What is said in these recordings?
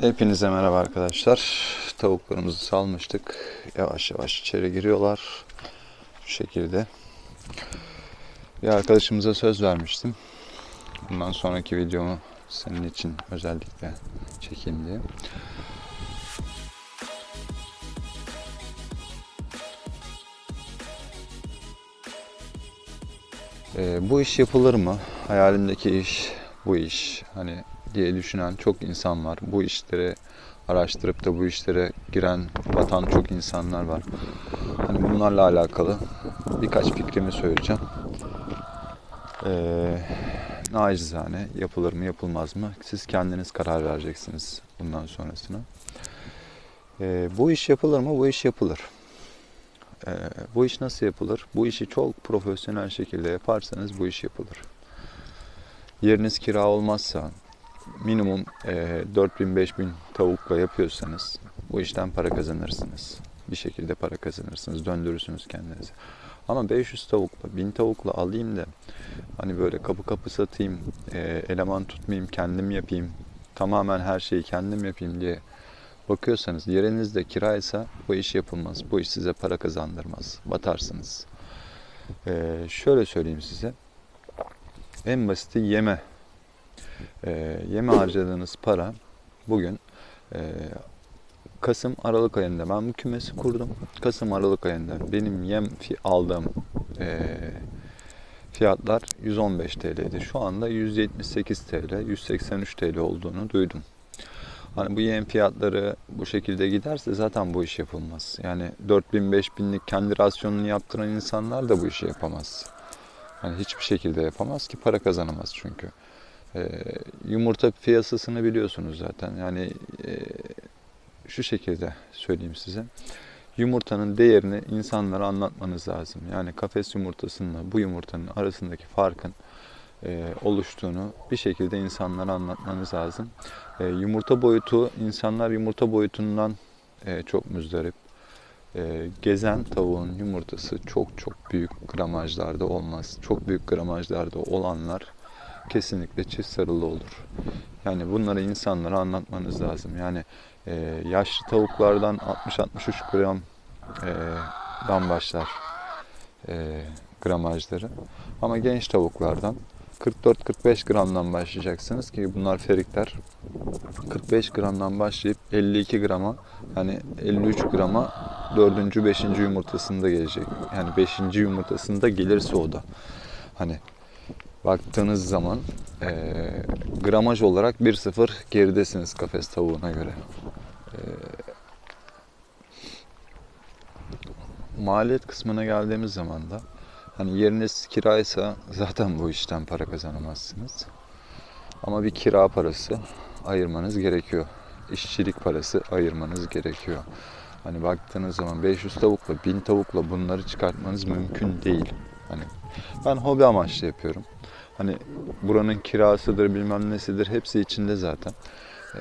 Hepinize merhaba arkadaşlar. Tavuklarımızı salmıştık. Yavaş yavaş içeri giriyorlar. Şu şekilde. Bir arkadaşımıza söz vermiştim. Bundan sonraki videomu senin için özellikle çekeyim diye. Ee, bu iş yapılır mı? Hayalimdeki iş bu iş. Hani diye düşünen çok insan var. Bu işleri araştırıp da bu işlere giren, batan çok insanlar var. Hani bunlarla alakalı birkaç fikrimi söyleyeceğim. Ee, nacizane yapılır mı yapılmaz mı? Siz kendiniz karar vereceksiniz bundan sonrasına. Ee, bu iş yapılır mı? Bu iş yapılır. Ee, bu iş nasıl yapılır? Bu işi çok profesyonel şekilde yaparsanız bu iş yapılır. Yeriniz kira olmazsa, minimum e, 4000-5000 tavukla yapıyorsanız bu işten para kazanırsınız. Bir şekilde para kazanırsınız, döndürürsünüz kendinizi. Ama 500 tavukla, 1000 tavukla alayım da hani böyle kapı kapı satayım, e, eleman tutmayayım, kendim yapayım, tamamen her şeyi kendim yapayım diye bakıyorsanız yerinizde kiraysa bu iş yapılmaz. Bu iş size para kazandırmaz. Batarsınız. E, şöyle söyleyeyim size. En basiti yeme e, yeme harcadığınız para bugün e, Kasım Aralık ayında ben bu kümesi kurdum. Kasım Aralık ayında benim yem fi- aldığım e, fiyatlar 115 TL'ydi. Şu anda 178 TL, 183 TL olduğunu duydum. Hani bu yem fiyatları bu şekilde giderse zaten bu iş yapılmaz. Yani 4000 5000'lik kendi rasyonunu yaptıran insanlar da bu işi yapamaz. Hani hiçbir şekilde yapamaz ki para kazanamaz çünkü. Ee, yumurta piyasasını biliyorsunuz zaten. Yani e, şu şekilde söyleyeyim size. Yumurtanın değerini insanlara anlatmanız lazım. Yani kafes yumurtasıyla bu yumurtanın arasındaki farkın e, oluştuğunu bir şekilde insanlara anlatmanız lazım. E, yumurta boyutu, insanlar yumurta boyutundan e, çok müzdarip. E, gezen tavuğun yumurtası çok çok büyük gramajlarda olmaz. Çok büyük gramajlarda olanlar kesinlikle çift sarılı olur. Yani bunları insanlara anlatmanız lazım. Yani e, yaşlı tavuklardan 60-63 gram e, dan başlar e, gramajları. Ama genç tavuklardan 44-45 gramdan başlayacaksınız ki bunlar ferikler. 45 gramdan başlayıp 52 grama yani 53 grama 4. 5. yumurtasında gelecek. Yani 5. yumurtasında gelirse o da. Hani baktığınız zaman e, gramaj olarak 1-0 geridesiniz kafes tavuğuna göre. E, maliyet kısmına geldiğimiz zaman da hani yeriniz kiraysa zaten bu işten para kazanamazsınız. Ama bir kira parası ayırmanız gerekiyor. İşçilik parası ayırmanız gerekiyor. Hani baktığınız zaman 500 tavukla 1000 tavukla bunları çıkartmanız mümkün değil. Hani ben hobi amaçlı yapıyorum. Hani buranın kirasıdır bilmem nesidir hepsi içinde zaten. Ee,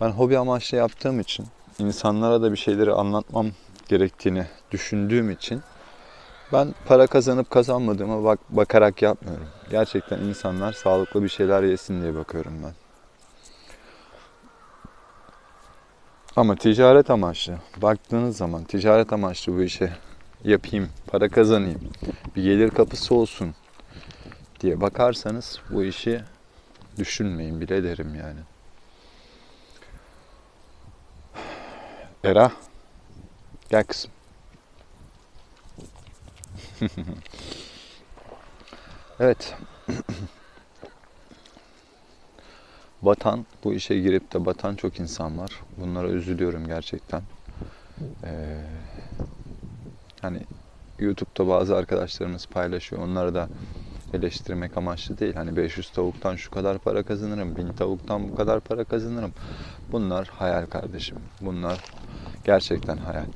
ben hobi amaçlı yaptığım için insanlara da bir şeyleri anlatmam gerektiğini düşündüğüm için ben para kazanıp kazanmadığıma bak bakarak yapmıyorum. Gerçekten insanlar sağlıklı bir şeyler yesin diye bakıyorum ben. Ama ticaret amaçlı baktığınız zaman ticaret amaçlı bu işe yapayım, para kazanayım, bir gelir kapısı olsun diye bakarsanız bu işi düşünmeyin bile derim yani. Era, gel kızım. evet. batan, bu işe girip de batan çok insan var. Bunlara üzülüyorum gerçekten. Ee, hani YouTube'da bazı arkadaşlarımız paylaşıyor. Onları da eleştirmek amaçlı değil. Hani 500 tavuktan şu kadar para kazanırım, 1000 tavuktan bu kadar para kazanırım. Bunlar hayal kardeşim. Bunlar gerçekten hayal.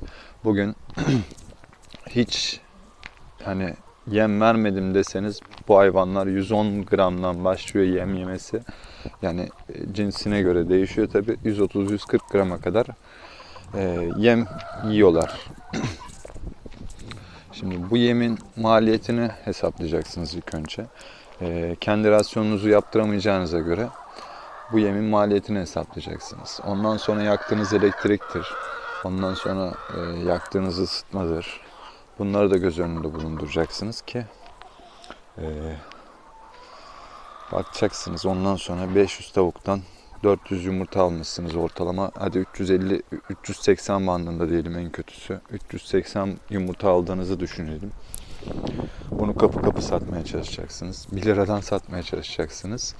Bugün hiç hani yem vermedim deseniz bu hayvanlar 110 gramdan başlıyor yem yemesi. Yani e, cinsine göre değişiyor tabi. 130-140 grama kadar e, yem yiyorlar. Şimdi bu yemin maliyetini hesaplayacaksınız ilk önce. E, kendi rasyonunuzu yaptıramayacağınıza göre bu yemin maliyetini hesaplayacaksınız. Ondan sonra yaktığınız elektriktir. Ondan sonra e, yaktığınız ısıtmadır. Bunları da göz önünde bulunduracaksınız ki e, bakacaksınız. Ondan sonra 500 tavuktan 400 yumurta almışsınız ortalama. Hadi 350 380 bandında diyelim en kötüsü. 380 yumurta aldığınızı düşünelim. Bunu kapı kapı satmaya çalışacaksınız. 1 liradan satmaya çalışacaksınız.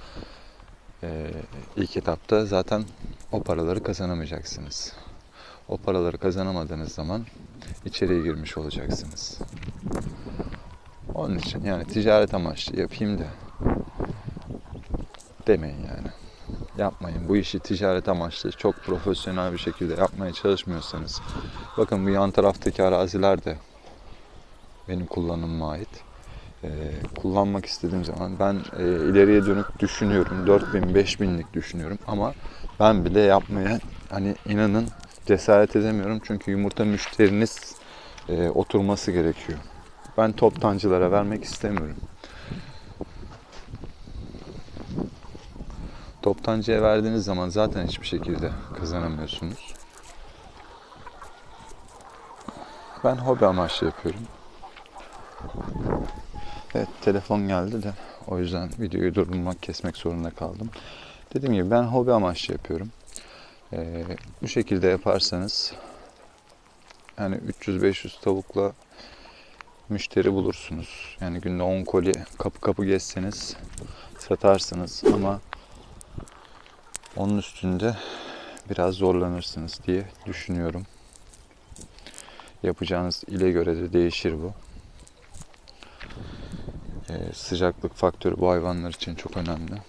Ee, ilk etapta zaten o paraları kazanamayacaksınız. O paraları kazanamadığınız zaman içeriye girmiş olacaksınız. Onun için yani ticaret amaçlı yapayım da demeyin yani. Yapmayın. Bu işi ticaret amaçlı çok profesyonel bir şekilde yapmaya çalışmıyorsanız bakın bu yan taraftaki araziler de benim kullanımıma ait. Ee, kullanmak istediğim zaman ben e, ileriye dönük düşünüyorum. 4000 5000'lik düşünüyorum ama ben bile yapmaya hani inanın cesaret edemiyorum çünkü yumurta müşteriniz e, oturması gerekiyor. Ben toptancılara vermek istemiyorum. Toptancıya verdiğiniz zaman zaten hiçbir şekilde kazanamıyorsunuz. Ben hobi amaçlı yapıyorum. Evet telefon geldi de o yüzden videoyu durdurmak kesmek zorunda kaldım. Dediğim gibi ben hobi amaçlı yapıyorum. Ee, bu şekilde yaparsanız yani 300-500 tavukla müşteri bulursunuz. Yani günde 10 koli kapı kapı gezseniz satarsınız ama onun üstünde biraz zorlanırsınız diye düşünüyorum. Yapacağınız ile göre de değişir bu. Ee, sıcaklık faktörü bu hayvanlar için çok önemli.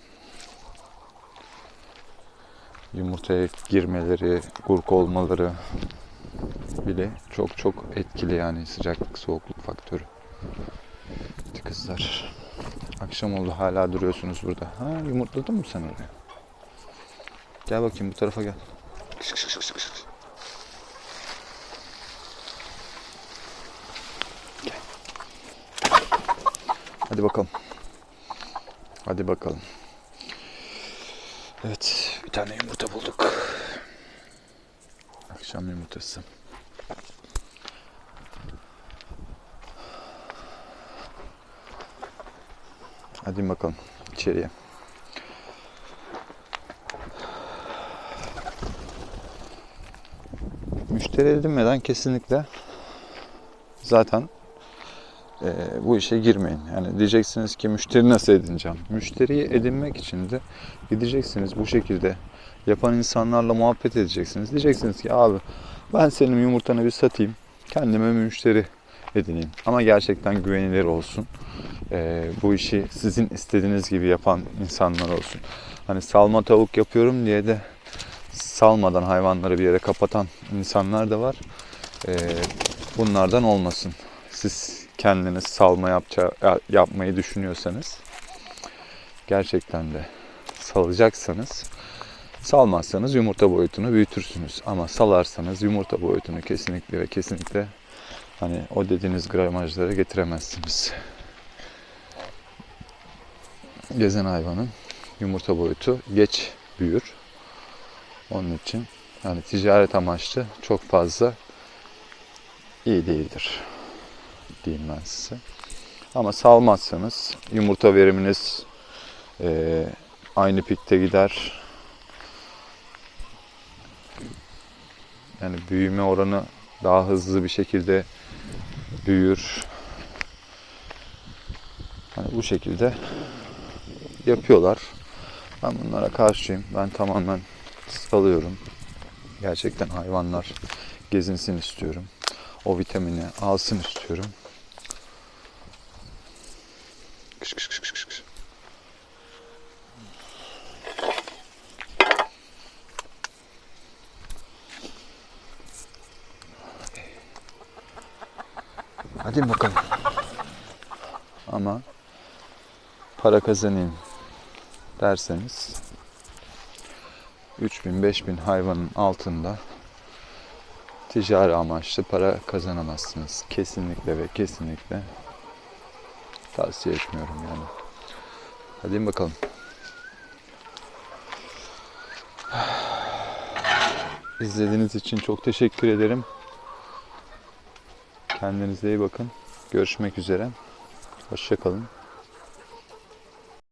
Yumurtaya girmeleri, gurk olmaları bile çok çok etkili yani sıcaklık soğukluk faktörü. Hadi kızlar. Akşam oldu hala duruyorsunuz burada. Ha yumurtladın mı sen oraya? Gel bakayım bu tarafa gel. Gel. Hadi bakalım. Hadi bakalım. Evet, bir tane yumurta bulduk. Akşam yumurtası. Hadi bakalım içeriye. Müşteri edinmeden kesinlikle zaten e, bu işe girmeyin. Yani diyeceksiniz ki müşteri nasıl edineceğim? Müşteriyi edinmek için de gideceksiniz bu şekilde yapan insanlarla muhabbet edeceksiniz. Diyeceksiniz ki abi ben senin yumurtanı bir satayım. Kendime müşteri edineyim. Ama gerçekten güvenilir olsun. E, bu işi sizin istediğiniz gibi yapan insanlar olsun. Hani salma tavuk yapıyorum diye de salmadan hayvanları bir yere kapatan insanlar da var. E, bunlardan olmasın. Siz kendiniz salma yapacağı, yapmayı düşünüyorsanız gerçekten de salacaksanız salmazsanız yumurta boyutunu büyütürsünüz. Ama salarsanız yumurta boyutunu kesinlikle ve kesinlikle hani o dediğiniz gramajlara getiremezsiniz. Gezen hayvanın yumurta boyutu geç büyür. Onun için yani ticaret amaçlı çok fazla iyi değildir diyeyim ben size. Ama salmazsanız yumurta veriminiz e, aynı pikte gider. Yani büyüme oranı daha hızlı bir şekilde büyür. Hani bu şekilde yapıyorlar. Ben bunlara karşıyım. Ben tamamen salıyorum. Gerçekten hayvanlar gezinsin istiyorum. O vitamini alsın istiyorum. Kış kış kış kış kış. Hadi bakalım. Ama para kazanayım derseniz 3000-5000 hayvanın altında ticari amaçlı para kazanamazsınız. Kesinlikle ve kesinlikle tavsiye etmiyorum yani. Hadi bakalım. İzlediğiniz için çok teşekkür ederim. Kendinize iyi bakın. Görüşmek üzere. Hoşçakalın.